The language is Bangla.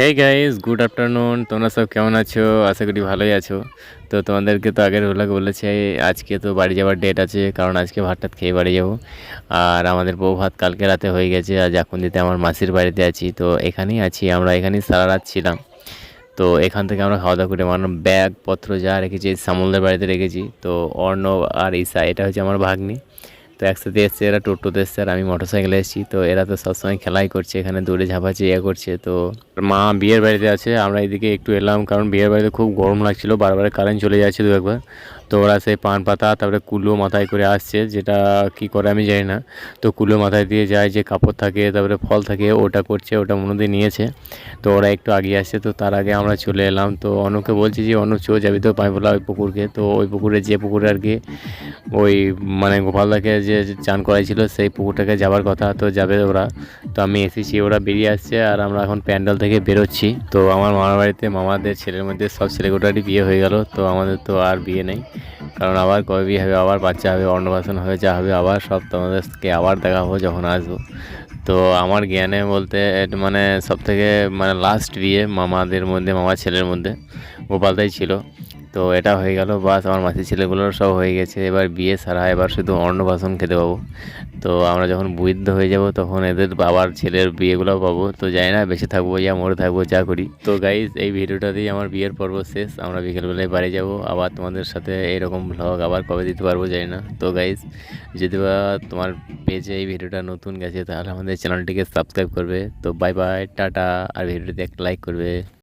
হে গাইস গুড আফটারনুন তোমরা সব কেমন আছো? আশা করি ভালোই আছো। তো তোমাদেরকে তো আগের ওলাকে বলেছি, আজকে তো বাড়ি যাওয়ার ডেট আছে, কারণ আজকে ভাত টাত খেয়ে বাড়ি যাব। আর আমাদের বউ ভাত কালকে রাতে হয়ে গেছে, আর এখন দিতে আমার মাসির বাড়িতে আছি। তো এখানেই আছি, আমরা এখানেই সারা রাত ছিলাম। তো এখান থেকে আমরা খাওয়া দাওয়া করে মানে ব্যাগপত্র যা রেখেছি সামলদের বাড়িতে রেখেছি। তো অর্ণব আর ঈশা, এটা হচ্ছে আমার ভাগ্নি। তো একসাথে এসছে, এরা টোটোতে এসছে আর আমি মোটরসাইকেলে এসেছি। তো এরা তো সবসময় খেলাই করছে, এখানে দূরে ঝাঁপাচ্ছে ইয়ে করছে। তো মা বিয়ের বাড়িতে আছে, আমরা এদিকে একটু এলাম কারণ বিয়ের বাড়িতে খুব গরম লাগছিল, বারবার কারেন্ট চলে যাচ্ছে দু একবার। তো ওরা সেই পান পাতা, তারপরে কুলো মাথায় করে আসছে, যেটা কি করে আমি জানি না। তো কুলো মাথায় দিয়ে যায়, যে কাপড় থাকে, তারপরে ফল থাকে, ওটা করছে, ওটা মনে দিয়ে নিয়েছে। তো ওরা একটু আগিয়ে আসছে, তো তার আগে আমরা চলে এলাম। তো অনুকে বলছি যে, অনু, চো, যাবি তো পাইবলা ওই পুকুরকে। তো ওই পুকুরে যে পুকুরে আর কি, ওই মানে গোপালদাকে যে চান করাইছিল, সেই পুকুরটাকে যাওয়ার কথা। তো যাবে ওরা। তো আমি এসেছি, ওরা বেরিয়ে আসছে, আর আমরা এখন প্যান্ডেল থেকে বেরোচ্ছি। তো আমার মামার বাড়িতে, মামাদের ছেলের মধ্যে সব ছেলেগুলোরই বিয়ে হয়ে গেল। তো আমাদের তো আর বিয়ে নেই। কারণ আবার কবি হবে, আবার বাচ্চা হবে, অন্নপ্রাশন হবে, যা হবে, আবার সব তোমাদেরকে আবার দেখাবো যখন আসব। তো আমার জ্ঞানে বলতে মানে সব থেকে মানে লাস্ট বিয়ে মামাদের মধ্যে, মামার ছেলের মধ্যে, গোপালদাই ছিল। তো এটা হয়ে গেল, বাস আমার মাসির ছেলেগুলোর সব হয়ে গেছে। এবার বিয়ে সারা এবার শুধু অন্নপ্রাশন খেতে পাবো। তো আমরা যখন বৃদ্ধ হয়ে যাব তখন এদের বাবার ছেলের বিয়েগুলো পাবো। তো যাই না, বেঁচে থাকব যা, মরে থাকব যা করি। তো গাইজ এই ভিডিওটাতেই আমার বিয়ের পর্ব শেষ। আমরা বিকেলবেলায় বাড়ি যাব। আবার তোমাদের সাথে এইরকম ভ্লগ আবার কবে দিতে পারব জানি না। তো গাইজ যদি বা তোমার পেজে এই ভিডিওটা নতুন গেছে তাহলে আমাদের চ্যানেলটিকে সাবস্ক্রাইব করবে। তো বাই বাই টাটা। আর ভিডিওটিতে একটা লাইক করবে।